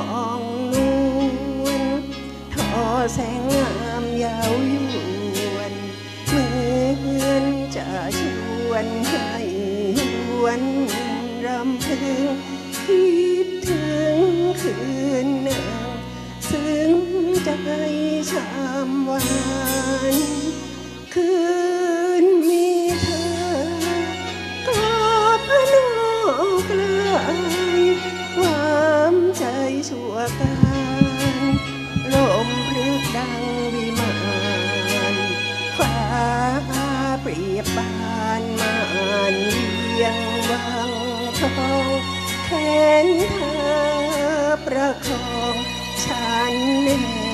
องนวลทอแสงงามยาวยวนเมื่อนจะชวนให้วนรำพึงคิดถึงคืนหนึ่งซึ้งใจชามวานคืน การลมพลึกดังวิมานฟ้าเปรียบบานมานเยียงวังทองแขนเธอประคองฉันแน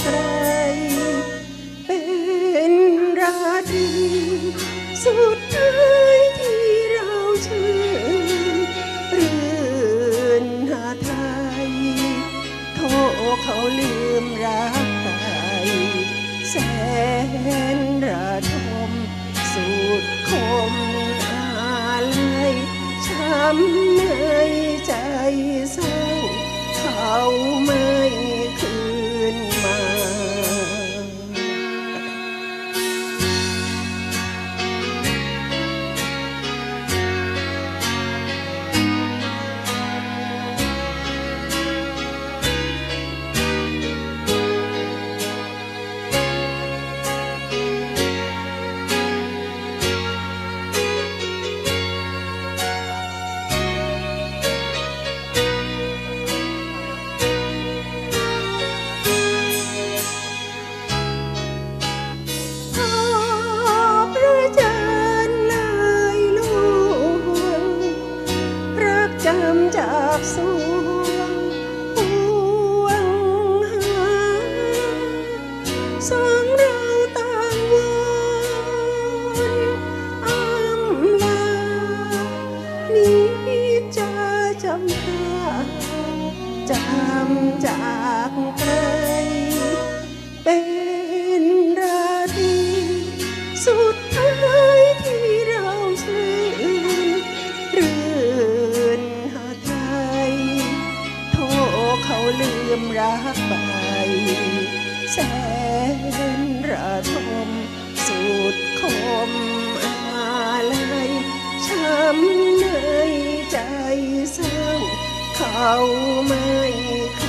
ใคร เป็นราตรีสุดท้ายที่เราชื่นรื่นหาไทยโทษเขาลืมรักใครแสนระทมสุดคมอาลัยช้ำในใจเศร้าเขาไม่ำจากใครเป็นราตรีสุดท้ายที่เราชื่นรื่นหาไทยโทษเขาลืมรักไป แสนระทม เขาไม่คืนมา